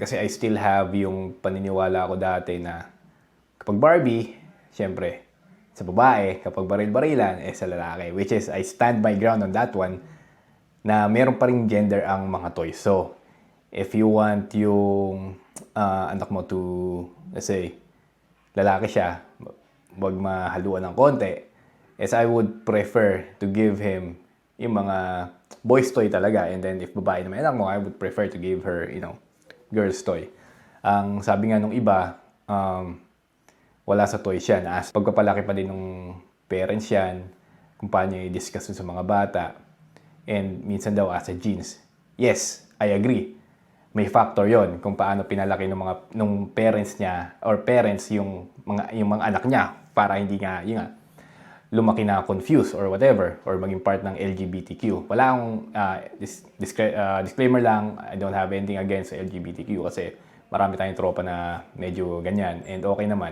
kasi I still have yung paniniwala ko dati na kapag Barbie, syempre, sa babae, kapag baril-barilan, eh sa lalaki. Which is, I stand my ground on that one na meron pa rin gender ang mga toys. So, if you want yung ah, anak mo to, let's say, lalaki siya, wag mahaluan ng konti, is I would prefer to give him yung mga boys toy talaga. And then if babae naman anak mo, I would prefer to give her, you know, girls toy. Ang sabi nga nung iba, um, wala sa toys yan. As pagpapalaki pa din ng parents yan, kung paano i-discuss sa mga bata. And minsan daw as a genes. Yes, I agree. May factor yon kung paano pinalaki ng mga nung parents niya or parents yung mga yung mga anak niya para hindi nga yun nga lumaki na confused or whatever or maging part ng LGBTQ. Wala akong ah, dis- discre- ah, disclaimer lang, I don't have anything against LGBTQ kasi marami tayong tropa na medyo ganyan and okay naman.